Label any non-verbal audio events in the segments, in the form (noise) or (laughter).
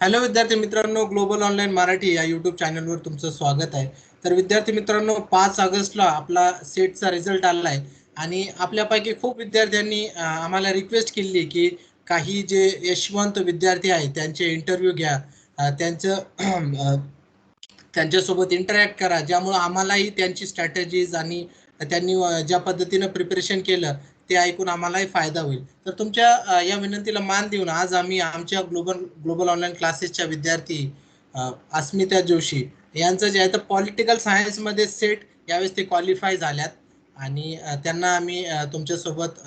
Hello विद्यार्थी मित्रांनो global online Marathi या युट्यूब चॅनलवर तुमचं स्वागत आहे. तर विद्यार्थी मित्रांनो पाच ऑगस्टला आपला सेटचा रिझल्ट आला आहे आणि आपल्यापैकी खूप विद्यार्थ्यांनी आम्हाला रिक्वेस्ट केली की काही जे यशवंत विद्यार्थी आहेत त्यांचे इंटरव्ह्यू घ्या. त्यांचं त्यांच्यासोबत इंटरॅक्ट करा. ज्यामुळं आम्हालाही त्यांची स्ट्रॅटेजीज आणि त्यांनी ज्या पद्धतीनं प्रिपरेशन केलं ते ऐकून आम्हालाही फायदा होईल. तर तुमच्या या विनंतीला मान देऊन आज आम्ही आमच्या ग्लोबल ग्लोबल ऑनलाईन क्लासेसच्या विद्यार्थी अस्मिता जोशी यांचं जे आहे तर पॉलिटिकल सायन्समध्ये सेट यावेळेस ते क्वालिफाय झाल्यात. आणि त्यांना आम्ही तुमच्यासोबत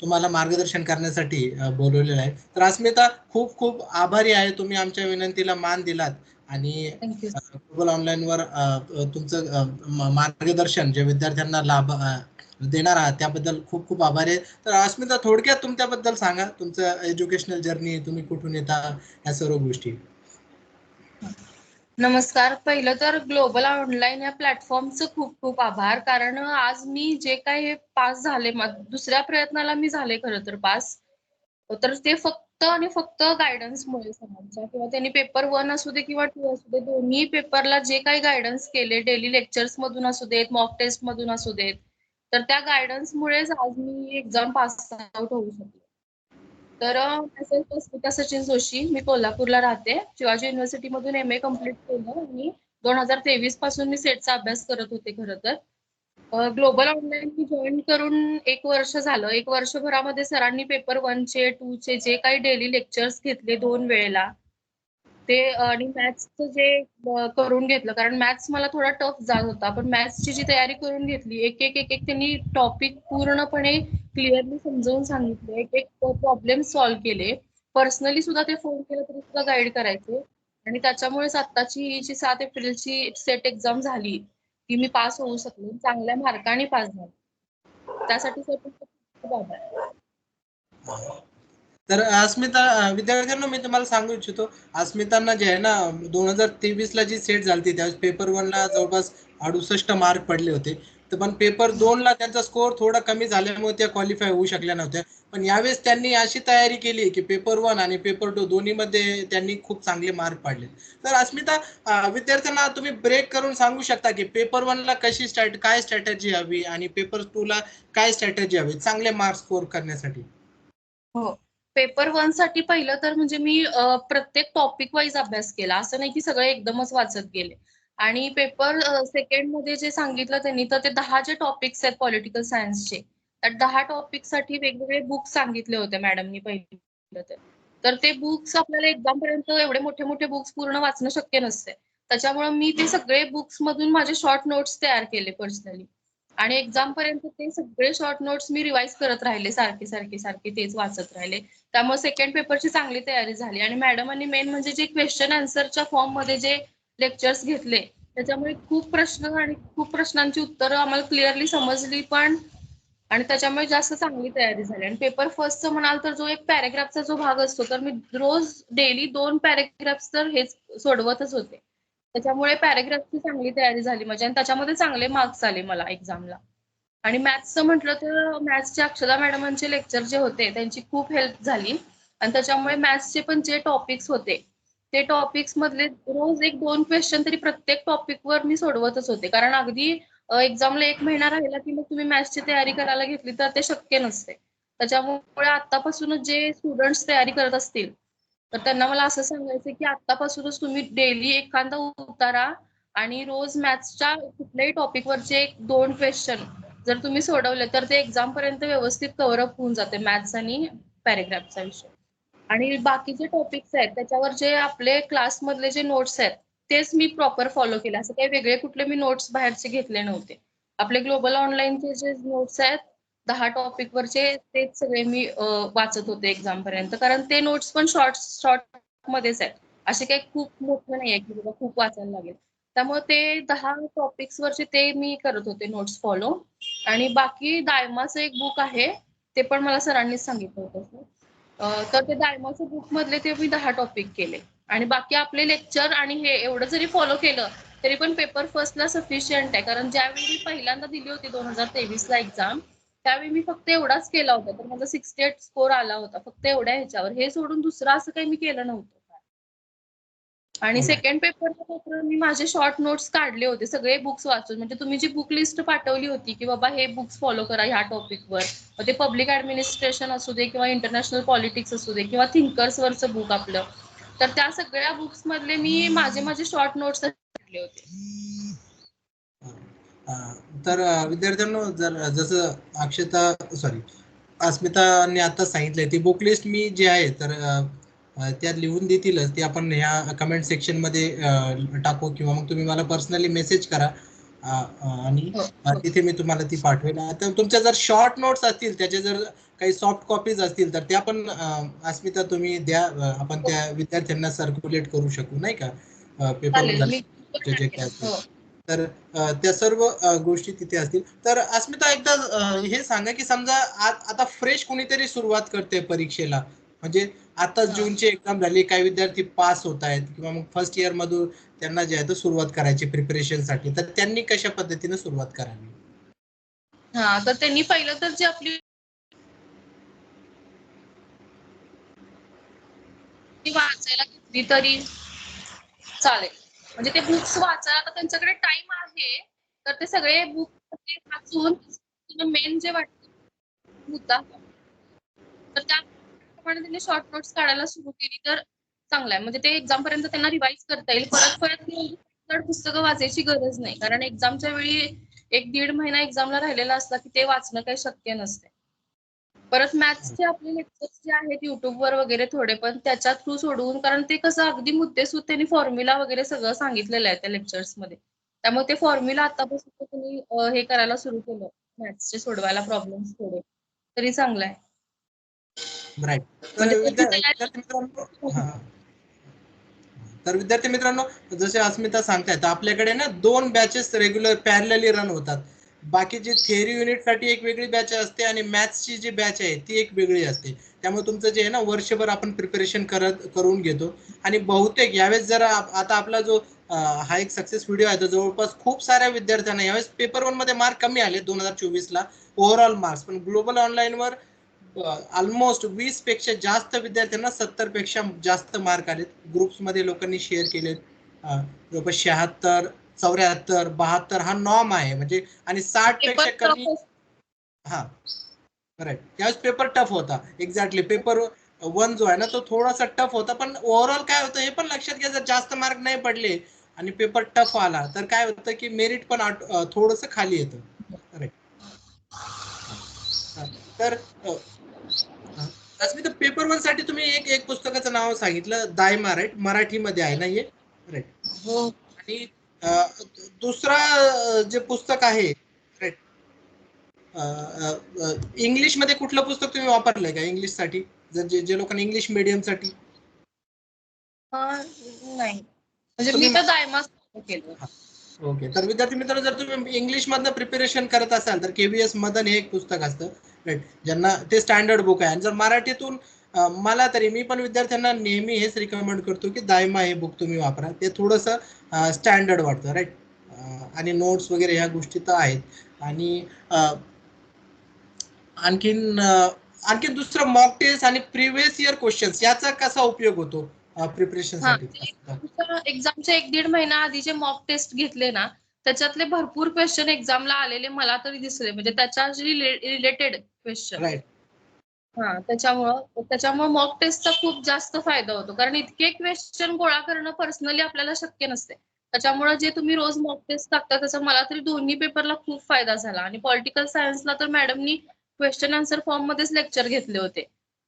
तुम्हाला मार्गदर्शन करण्यासाठी बोलवलेलं आहे. तर अस्मिता खूप खूप आभारी आहे तुम्ही आमच्या विनंतीला मान दिलात. आणि गुगल ऑनलाईनवर तुमचं मार्गदर्शन जे विद्यार्थ्यांना लाभ देणार आहात त्याबद्दल खूप खूप आभारी आहे. तर अस्मिता थोडक्यात तुमच्याबद्दल सांगा. तुमचं एज्युकेशनल जर्नी तुम्ही कुठून येता या सर्व गोष्टी. नमस्कार. पहिलं तर ग्लोबल ऑनलाईन या प्लॅटफॉर्मचं खूप खूप आभार. कारण आज मी जे काही हे पास झाले दुसऱ्या प्रयत्नाला मी झाले खरं तर पास तर ते फक्त आणि फक्त गायडन्समुळे सरांच्या किंवा त्यांनी पेपर वन असू दे किंवा टू असू दे दोन्ही पेपरला जे काही गायडन्स केले डेली लेक्चर्स मधून असू देत मॉक टेस्ट मधून असू देत तर त्या गायडन्समुळेच आज मी एक्झाम पास आउट होऊ शकले. तर स्मिता सचिन जोशी मी कोल्हापूरला राहते. शिवाजी युनिव्हर्सिटी मधून एम ए कंप्लीट केलं आणि दोन हजार तेवीसपासून मी सेटचा अभ्यास करत होते खरं तर. ग्लोबल ऑनलाईन मी जॉईन करून एक वर्ष झालं. एक वर्षभरामध्ये सरांनी पेपर वनचे टूचे जे काही डेली लेक्चर्स घेतले दोन वेळेला. ते आणि मॅथ्सचं जे करून घेतलं. कारण मॅथ्स मला थोडा टफ जात होता. पण मॅथ्सची जी तयारी करून घेतली एक एक एक एक त्यांनी टॉपिक पूर्णपणे क्लिअरली समजावून सांगितले. एक एक प्रॉब्लेम सॉल्व्ह केले. पर्सनली सुद्धा ते फोन केला तरी सुद्धा गाईड करायचे. आणि त्याच्यामुळेच आत्ताची ही जी सात एप्रिलची सेट एक्झाम झाली ती मी पास होऊ शकले. चांगल्या मार्काने पास झाले. त्यासाठी तर अस्मिता विद्यार्थ्यांना मी तुम्हाला सांगू इच्छितो अस्मितांना जे आहे ना दोन हजार तेवीस ला जी सेट झाली त्यावेळेस पेपर वनला जवळपास अडुसष्ट मार्क पडले होते. तर पण पेपर दोन ला त्यांचा स्कोअर थोडा कमी झाल्यामुळे त्या क्वालिफाय होऊ शकल्या नव्हत्या. पण यावेळेस त्यांनी अशी तयारी केली की पेपर वन आणि पेपर टू दोन्हीमध्ये त्यांनी खूप चांगले मार्क पाडले. तर अस्मिता विद्यार्थ्यांना तुम्ही ब्रेक करून सांगू शकता की पेपर वन ला कशी स्ट्रॅट काय स्ट्रॅटेजी हवी आणि पेपर टू ला काय स्ट्रॅटेजी हवी? चांगले मार्क स्कोर करण्यासाठी. हो. पेपर वनसाठी पहिलं तर म्हणजे मी प्रत्येक टॉपिक वाईज अभ्यास केला. असं नाही की सगळे एकदमच वाचत गेले. आणि पेपर सेकंडमध्ये जे सांगितलं त्यांनी तर ते दहा जे टॉपिक्स आहेत पॉलिटिकल सायन्सचे तर दहा टॉपिकसाठी वेगवेगळे बुक्स सांगितले होते मॅडमनी पहिलं तर. ते बुक्स आपल्याला एक्झाम पर्यंत एवढे मोठे मोठे बुक्स पूर्ण वाचणं शक्य नसते त्याच्यामुळे मी ते सगळे बुक्स मधून माझे शॉर्ट नोट्स तयार केले पर्सनली आणि एक्झाम पर्यंत ते सगळे शॉर्ट नोट्स मी रिवाइज करत राहिले सारखे सारखे सारखे तेच वाचत राहिले. त्यामुळे सेकंड पेपरची चांगली तयारी झाली. आणि मॅडमांनी मेन म्हणजे जे क्वेश्चन आन्सरच्या फॉर्ममध्ये जे लेक्चर्स घेतले त्याच्यामुळे खूप प्रश्न आणि खूप प्रश्नांची उत्तरं आम्हाला क्लिअरली समजली पण आणि त्याच्यामुळे जास्त चांगली तयारी झाली. आणि पेपर फर्स्टचं म्हणाल तर जो एक पॅरेग्राफचा जो भाग असतो तर मी रोज डेली दोन पॅरेग्राफ्स तर हेच सोडवतच होते. त्याच्यामुळे पॅरेग्राफची चांगली तयारी झाली माझी आणि त्याच्यामध्ये चांगले मार्क्स आले मला एक्झामला. आणि मॅथ्सचं म्हटलं तर मॅथ्सचे अक्षदा मॅडमांचे लेक्चर जे होते त्यांची खूप हेल्प झाली. आणि त्याच्यामुळे मॅथ्सचे पण जे टॉपिक्स होते ते टॉपिक्स मधले रोज एक दोन क्वेश्चन तरी प्रत्येक टॉपिकवर मी सोडवतच होते. कारण अगदी एक्झामला एक महिना राहिला की मग तुम्ही मॅथ्सची तयारी करायला घेतली तर ते शक्य नसते. त्याच्यामुळे आतापासूनच जे स्टुडंट्स तयारी करत असतील तर त्यांना मला असं सांगायचं की आतापासूनच तुम्ही डेली एखादा उतारा आणि रोज मॅथ्सच्या कुठल्याही टॉपिकवरचे एक दोन क्वेश्चन जर तुम्ही सोडवले तर ते एक्झाम पर्यंत व्यवस्थित कव्हरअप होऊन जाते मॅथ्स आणि पॅरेग्राफचा विषय. आणि बाकीचे टॉपिक्स आहेत त्याच्यावर जे आपले क्लासमधले जे नोट्स आहेत तेच मी प्रॉपर फॉलो केले. असं काही वेगळे कुठले मी नोट्स बाहेरचे घेतले नव्हते. आपले ग्लोबल ऑनलाईनचे जे नोट्स आहेत दहा टॉपिक वरचे तेच सगळे मी वाचत होते एक्झाम पर्यंत. कारण ते नोट्स पण शॉर्ट शॉर्ट मध्येच आहेत. असे काही खूप मोठं नाही आहे की बाबा खूप वाचायला लागेल. त्यामुळे ते दहा टॉपिक्स वरचे ते मी करत होते नोट्स फॉलो आणि बाकी दायमाचं एक बुक आहे ते पण मला सरांनीच सांगितलं होतं तर ते दायमाचं बुक मधले ते मी दहा टॉपिक केले. आणि बाकी आपले लेक्चर आणि हे एवढं जरी फॉलो केलं तरी पण पेपर फर्स्टला सफिशियंट आहे. कारण ज्यावेळी मी पहिल्यांदा दिली होती दोन हजार तेवीस ला एक्झाम त्यावेळी मी फक्त एवढाच केला होता. तर माझा सिक्स्टी एट स्कोर आला होता. फक्त एवढ्या ह्याच्यावर. हे सोडून दुसरं असं काही मी केलं नव्हतं. आणि. सेकंड पेपर मात्र मी माझे शॉर्ट नोट्स काढले होते. सगळे बुक्स वाचून. म्हणजे तुम्ही जी बुक लिस्ट पाठवली होती की बाबा हे बुक्स फॉलो करा ह्या टॉपिकवर मग ते पब्लिक ऍडमिनिस्ट्रेशन असू दे किंवा इंटरनॅशनल पॉलिटिक्स असू दे किंवा थिंकर्स वरचं बुक आपलं. तर त्या सगळ्या बुक्स मधले मी माझे माझे शॉर्ट नोट्स काढले होते. तर विद्यार्थ्यांनो जर जसं अक्षता सॉरी अस्मिताने आता सांगितलंय ती बुक लिस्ट मी जी आहे तर त्यात लिहून देतीलच. ती आपण ह्या कमेंट सेक्शनमध्ये टाकू किंवा मग तुम्ही मला पर्सनली मेसेज करा. आणि हो, हो. तिथे मी तुम्हाला ती पाठवेल. आता तुमच्या जर शॉर्ट नोट्स असतील त्याचे जर काही सॉफ्ट कॉपीज असतील तर त्या पण अस्मिता तुम्ही द्या. आपण त्या विद्यार्थ्यांना सर्क्युलेट करू शकू नाही का? पेपर जे काय असेल. तर त्या सर्व गोष्टी तिथे असतील. तर अस्मिता एकदा हे सांगा की समजा आता फ्रेश कोणीतरी सुरुवात करते परीक्षेला. म्हणजे आता. जूनची एक्झाम झाली काही विद्यार्थी पास होत आहेत. किंवा मग फर्स्ट इयर मधून त्यांना जे आहे सुरुवात करायची प्रिपरेशनसाठी. तर त्यांनी कशा पद्धतीने सुरुवात करावी? हा तर त्यांनी पहिलं तर जी आपली वाचायला घेतली तरी चालेल. म्हणजे ते बुक्स वाचायला आता त्यांच्याकडे टाइम आहे. तर ते सगळे बुक वाचून मेन जे वाटतं मुद्दा. तर त्याप्रमाणे त्यांनी शॉर्ट नोट्स काढायला सुरू केली तर चांगलं आहे. म्हणजे ते एक्झाम पर्यंत त्यांना रिवाईज करता येईल. परत परत पुस्तकं वाचायची गरज नाही. कारण एक्झामच्या वेळी एक दीड महिना एक्झामला राहिलेला असला की ते वाचणं काही शक्य नसते परत मॅथ्सचे आपले लेक्चर्स जे आहेत युट्यूबवर वगैरे थोडे पण त्याच्या थ्रू सोडवून कारण ते कसं अगदी मुद्देसूद त्यांनी फॉर्म्युला वगैरे सगळं सांगितलेलं आहे त्या लेक्चर्समध्ये. त्यामुळे ते फॉर्म्युला आतापासून तुम्ही हे करायला सुरू केलं मॅथ्सचे सोडवायला प्रॉब्लेम्स थोडे. तरी चांगलं आहे. म्हणजे. तर विद्यार्थी मित्रांनो जसे अस्मिता सांगतायत आपल्याकडे ना दोन बॅचेस रेग्युलर पॅरलली रन होतात. बाकीची थेअरी युनिटसाठी एक वेगळी बॅच असते आणि मॅथ्सची जी बॅच आहे ती एक वेगळी असते. त्यामुळे तुमचं जे आहे ना वर्षभर आपण प्रिपरेशन करत करून घेतो. आणि बहुतेक यावेळेस जरा आता आपला जो हा एक सक्सेस व्हिडिओ आहे तो जवळपास खूप साऱ्या विद्यार्थ्यांना यावेळेस पेपर वनमध्ये मार्क कमी आले दोन हजार चोवीस ला ओव्हरऑल मार्क्स पण ग्लोबल ऑनलाईनवर ऑलमोस्ट वीसपेक्षा जास्त विद्यार्थ्यांना सत्तरपेक्षा जास्त मार्क आलेत. ग्रुप्समध्ये लोकांनी शेअर केलेत. जवळपास शहात्तर चौऱ्याहत्तर बहात्तर हा नॉर्म आहे. म्हणजे आणि साठपेक्षा कमी हा. राईट त्यावेळेस पेपर टफ होता. एक्झॅक्टली पेपर वन जो आहे ना तो थोडासा टफ होता. पण ओव्हरऑल काय होतं हे पण लक्षात घ्या जर जास्त मार्क नाही पडले आणि पेपर टफ आला तर काय होतं की मेरिट पण थोडस खाली येतं. राईट तर. अस्मिता पेपर वनसाठी तुम्ही एक एक पुस्तकाचं नाव सांगितलं. दायमा राईट मराठीमध्ये आहे ना हे? राईट हो. आणि दुसरा जे पुस्तक आहे इंग्लिशमध्ये कुठलं पुस्तक तुम्ही वापरलंय का इंग्लिशसाठी जर जे जे लोकांना इंग्लिश मीडियमसाठी हा, नाही. म्हणजे तुम्ही- मी तर दायमा केलं. ओके. तर विद्यार्थी मित्रांनो जर तुम्ही इंग्लिश मधनं प्रिपरेशन करत असाल तर केबीएस मदन हे एक पुस्तक असतं. राईट ज्यांना ते स्टँडर्ड बुक आहे. आणि जर मराठीतून मला तरी मी पण विद्यार्थ्यांना नेहमी हेच रिकमेंड करतो की दायमा हे बुक तुम्ही वापरा. ते थोडंसं स्टँडर्ड वाटतं राईट आणि नोट्स वगैरे ह्या गोष्टी तर आहेत. आणि आणखीन आणखीन दुसरं मॉक टेस्ट आणि प्रिव्हियस इयर क्वेश्चन्स याचा कसा उपयोग होतो प्रिपरेशन एक्झामच्या एक दीड महिना आधी जे मॉक टेस्ट घेतले ना त्याच्यातले भरपूर क्वेश्चन एक्झामला आलेले मला तरी दिसले. म्हणजे त्याच्याशी रिलेटेड क्वेश्चन राईट हा त्याच्यामुळं त्याच्यामुळे मॉक टेस्टचा खूप जास्त फायदा होतो. कारण इतके क्वेश्चन गोळा करणं पर्सनली आपल्याला शक्य नसते. त्याच्यामुळे जे तुम्ही रोज मॉक टेस्ट टाकता त्याचा मला तरी दोन्ही पेपरला खूप फायदा झाला. आणि पॉलिटिकल सायन्सला तर मॅडमनी क्वेश्चन आन्सर फॉर्म मध्येच लेक्चर घेतले होते.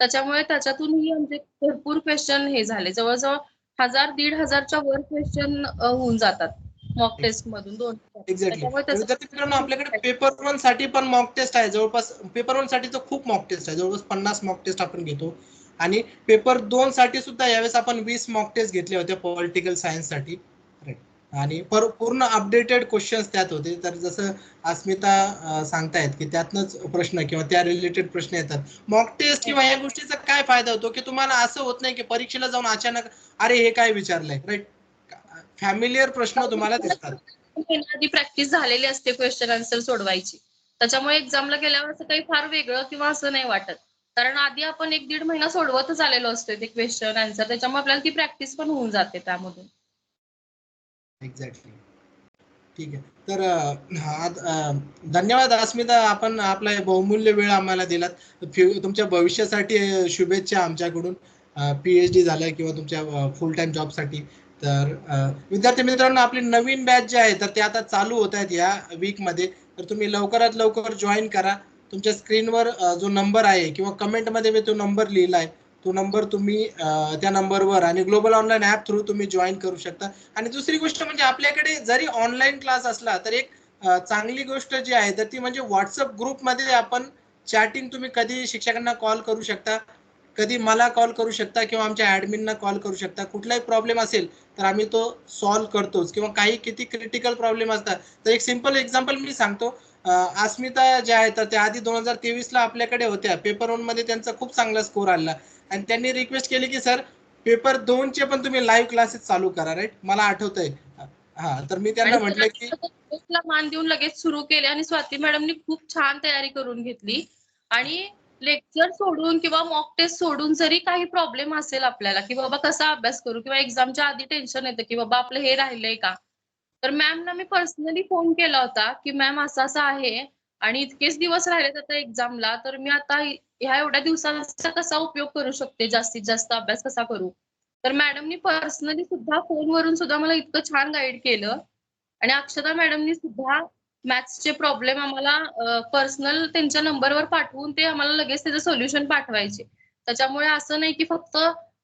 त्याच्यामुळे त्याच्यातूनही आमचे भरपूर क्वेश्चन हे झाले. जवळजवळ हजार दीड हजारच्या वर क्वेश्चन होऊन जातात. मॉक टेस्ट मधून दोन एक्झॅक्टली आपल्याकडे पेपर वनसाठी पण मॉक टेस्ट आहे. जवळपास पेपर वनसाठी तर खूप मॉक टेस्ट आहे. जवळपास पन्नास मॉक टेस्ट आपण घेतो. आणि पेपर दोन साठी सुद्धा यावेळेस आपण वीस मॉक टेस्ट घेतले होते पॉलिटिकल सायन्ससाठी. आणि पर- पूर्ण अपडेटेड क्वेश्चन्स त्यात होते. तर जसं अस्मिता सांगतायत की त्यातनंच प्रश्न किंवा त्या रिलेटेड प्रश्न येतात. मॉक टेस्ट किंवा या गोष्टीचा काय फायदा होतो? की तुम्हाला असं होत नाही की परीक्षेला जाऊन अचानक अरे हे काय विचारलंय? राईट फॅमिलियर प्रश्न तुम्हाला दिसतात. प्रॅक्टिस झालेली असते क्वेश्चन आन्सर सोडवायची. त्याच्यामुळे एक्झामला गेल्यावर असं काही फार वेगळं किंवा असं नाही वाटत. कारण आधी आपण एक दीड महिना सोडवतच आलेलो असतो ते क्वेश्चन आन्सर त्याच्यामुळे आपल्याला ती प्रॅक्टिस पण होऊन जाते त्यामधून. एक्झॅक्टली ठीक आहे. तर धन्यवाद अस्मिता. आपण आपला बहुमूल्य वेळ आम्हाला दिलात. फ्यु- तुमच्या भविष्यासाठी शुभेच्छा आमच्याकडून. पी एच डी झालं किंवा तुमच्या फुल टाइम जॉबसाठी तर विद्यार्थी मित्रांनो आपली नवीन बॅच जे आहे तर ते आता चालू होत आहेत या वीकमध्ये तर तुम्ही लवकरात लवकर जॉईन करा. तुमच्या स्क्रीनवर जो नंबर आहे किंवा कमेंटमध्ये मी तो नंबर लिहिला आहे. तो नंबर तुम्ही त्या नंबरवर आणि ग्लोबल ऑनलाईन ॲप थ्रू तुम्ही जॉईन करू शकता. आणि दुसरी गोष्ट म्हणजे आपल्याकडे जरी ऑनलाईन क्लास असला तर एक चांगली गोष्ट जी आहे तर ती म्हणजे व्हॉट्सअप ग्रुपमध्ये आपण चॅटिंग तुम्ही कधी शिक्षकांना कॉल करू शकता. कधी मला कॉल करू शकता किंवा आमच्या ॲडमिनना कॉल करू शकता कुठलाही प्रॉब्लेम असेल तर आम्ही तो सॉल्व्ह करतोच. किंवा काही किती क्रिटिकल प्रॉब्लेम असतात तर एक सिंपल एक्झाम्पल मी सांगतो. अस्मिता ज्या आहेत त्या आधी दोन हजार तेवीसला आपल्याकडे होत्या. पेपरमध्ये त्यांचा खूप चांगला स्कोर आला. आणि त्यांनी रिक्वेस्ट केली की सर पेपर दोनचे पण तुम्ही लाईव्ह क्लासेस चालू करा राईट मला आठवतंय. हा तर मी त्यांना म्हटलं की मान देऊन लगेच सुरू केले आणि स्वाती मॅडमनी खूप छान तयारी करून घेतली. आणि लेक्चर सोडून किंवा मॉक टेस्ट सोडून जरी काही प्रॉब्लेम असेल आपल्याला की बाबा कसा अभ्यास करू किंवा एक्झामच्या आधी टेन्शन येतं की बाबा आपलं हे राहिलंय का? तर मॅमना मी पर्सनली फोन केला होता की मॅम असं असं आहे आणि इतकेच दिवस राहिलेत आता एक्झामला तर मी आता ह्या एवढ्या दिवसांचा कसा उपयोग करू शकते? जास्तीत जास्त अभ्यास कसा करू? तर मॅडमनी पर्सनली सुद्धा फोनवरून सुद्धा मला इतकं छान गाईड केलं आणि अक्षता मॅडमनी सुद्धा मॅथ्सचे प्रॉब्लेम आम्हाला पर्सनल त्यांच्या नंबरवर पाठवून ते आम्हाला लगेच त्याचं सोल्युशन पाठवायचे. त्याच्यामुळे असं नाही की फक्त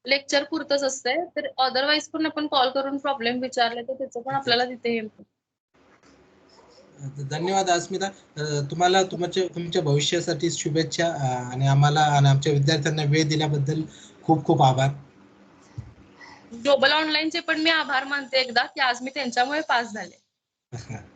लेक्चर पुरतच असतंय तर अदरवाईज पण आपण कॉल करून प्रॉब्लेम विचारले तर त्याचं पण आपल्याला तिथे धन्यवाद अस्मिता. तुम्हाला तुमच्या तुमच्या भविष्यासाठी शुभेच्छा आणि आम्हाला आणि आमच्या विद्यार्थ्यांना वेळ दिल्याबद्दल खूप खूप आभार. ग्लोबल ऑनलाईनचे पण मी आभार मानते एकदा की आज मी त्यांच्यामुळे पास झाले. (laughs)